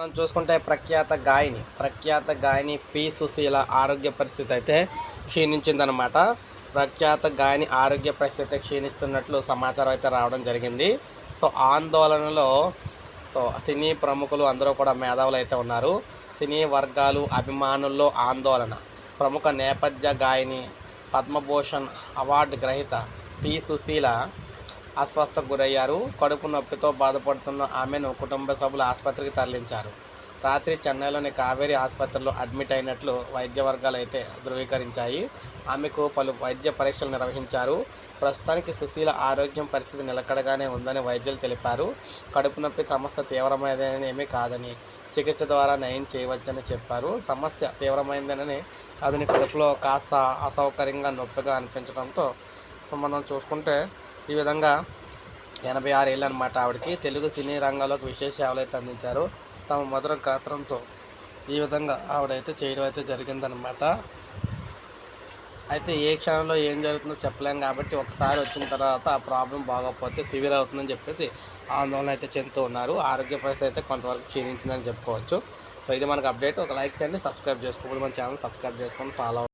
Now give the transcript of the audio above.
మనం చూసుకుంటే ప్రఖ్యాత గాయని ప్రఖ్యాత గాయని పి. సుశీల ఆరోగ్య పరిస్థితి అయితే క్షీణించిందనమాట ప్రఖ్యాత గాయని ఆరోగ్య పరిస్థితి క్షీణిస్తున్నట్లు సమాచారం అయితే రావడం జరిగింది. సో ఆందోళనలో సో సినీ ప్రముఖులు అందరూ కూడా మేధావులు అయితే ఉన్నారు. సినీ వర్గాలు అభిమానుల్లో ఆందోళన. ప్రముఖ నేపథ్య గాయని పద్మభూషణ్ అవార్డు గ్రహీత పి. సుశీల అస్వస్థకు గురయ్యారు. కడుపు నొప్పితో బాధపడుతున్న ఆమెను కుటుంబ సభ్యులు ఆసుపత్రికి తరలించారు. రాత్రి చెన్నైలోని కావేరీ ఆసుపత్రిలో అడ్మిట్ అయినట్లు వైద్య వర్గాలు అయితే ధృవీకరించాయి. ఆమెకు పలు వైద్య పరీక్షలు నిర్వహించారు. ప్రస్తుతానికి సుశీల ఆరోగ్యం పరిస్థితి నిలకడగానే ఉందని వైద్యులు తెలిపారు. కడుపు నొప్పి సమస్య తీవ్రమైనదని ఏమీ కాదని చికిత్స ద్వారా నయం చేయవచ్చని చెప్పారు. సమస్య తీవ్రమైందని అతని కడుపులో కాస్త అసౌకర్యంగా నొప్పిగా అనిపించడంతో సో మనం చూసుకుంటే ఈ విధంగా ఎనభై ఆరు ఏళ్ళు అనమాట ఆవిడకి. తెలుగు సినీ రంగంలోకి విశేష సేవలు అయితే అందించారు. తమ మధుర గాత్రంతో ఈ విధంగా ఆవిడైతే చేయడం అయితే జరిగిందనమాట అయితే ఏ క్షణంలో ఏం జరుగుతుందో చెప్పలేం కాబట్టి ఒకసారి వచ్చిన తర్వాత ఆ ప్రాబ్లం బాగోకపోతే సివియర్ అవుతుందని చెప్పేసి ఆందోళన అయితే చెందుతూ ఉన్నారు. ఆరోగ్య పరిస్థితి అయితే కొంతవరకు క్షీణించిందని చెప్పుకోవచ్చు. సో ఇది మనకు అప్డేట్. ఒక లైక్ చేయండి సబ్స్క్రైబ్ చేసుకోండి మన ఛానల్ సబ్స్క్రైబ్ చేసుకొని ఫాలో